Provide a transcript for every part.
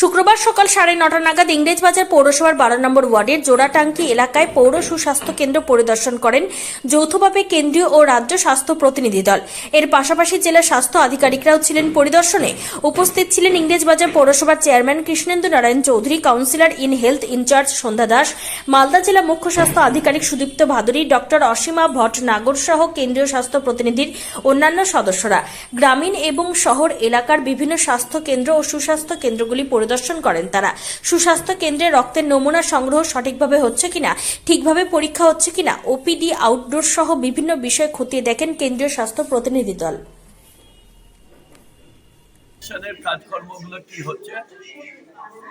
শুক্রবার সকাল সাড়ে নটা নাগাদ ইংরেজবাজার পৌরসভার বারো নম্বর ওয়ার্ডের জোড়াটাঙ্কি এলাকায় পৌর সুস্বাস্থ্য কেন্দ্র পরিদর্শন করেন যৌথভাবে কেন্দ্রীয় ও রাজ্য স্বাস্থ্য প্রতিনিধি দল। এর পাশাপাশি জেলার স্বাস্থ্য আধিকারিকরাও ছিলেন পরিদর্শনে। উপস্থিত ছিলেন ইংরেজবাজার পৌরসভার chairman Krishnendu Narayan Chowdhury, councillor in health incharge Sandhya Das, Malda জেলা মুখ্য স্বাস্থ্য আধিকারিক সুদীপ্ত ভাদুরী, ডক্টর অসীমা ভট্ট নাগর সহ কেন্দ্রীয় স্বাস্থ্য প্রতিনিধির অন্যান্য সদস্যরা। গ্রামীণ এবং শহর এলাকার বিভিন্ন স্বাস্থ্য কেন্দ্র ও সুস্বাস্থ্য কেন্দ্রগুলি পরিদর্শন করেন তারা। সুস্বাস্থ্য কেন্দ্রে রক্তের নমুনা সংগ্রহ সঠিকভাবে হচ্ছে কিনা, ঠিকভাবে পরীক্ষা হচ্ছে কিনা ওপিডি আউটডোর সহ বিভিন্ন বিষয় খতিয়ে দেখেন কেন্দ্রীয় স্বাস্থ্য প্রতিনিধি দল।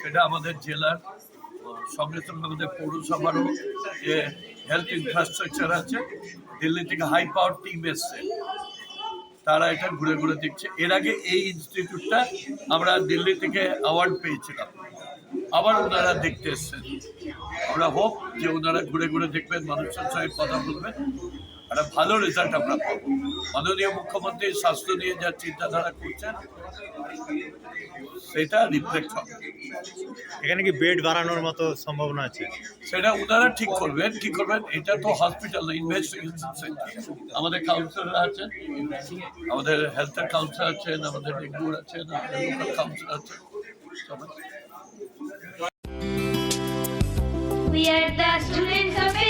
সেটা আমাদের জেলার সঙ্গে সঙ্গে আমাদের পৌরসভারও যে হেলথ ইনফ্রাস্ট্রাকচার আছে, দিল্লি থেকে হাই পাওয়ার টিম এসছে। তারা এটা ঘুরে ঘুরে দেখছে। এর আগে এই ইনস্টিটিউটটা আমরা দিল্লি থেকে অ্যাওয়ার্ড পেয়েছিলাম। আবার ওনারা দেখতে এসছেন। আমরা হোক যে ওনারা ঘুরে ঘুরে দেখবেন মানুষের সঙ্গে কথা বলবেন। একটা ভালো রেজাল্ট আমরা পাবো। মাননীয় মুখ্যমন্ত্রী স্বাস্থ্য নিয়ে যা চিন্তাধারা করছেন সেটা রিফ্লেক্ট হবে। এখানে কি বেড বাড়ানোর মতো সম্ভাবনা আছে? সেটা ওনারা ঠিক করবেন কি করবেন এটা তো হসপিটাল ইনভেস্টিগেশন আমাদের কাউন্সিলর আছেন আমাদের হেলথের কাউন্সিলর আছেন আমাদের ডেঙ্গুর আছেন আমাদের লোকাল কাউন্সিলর আছেন We are the students of APS.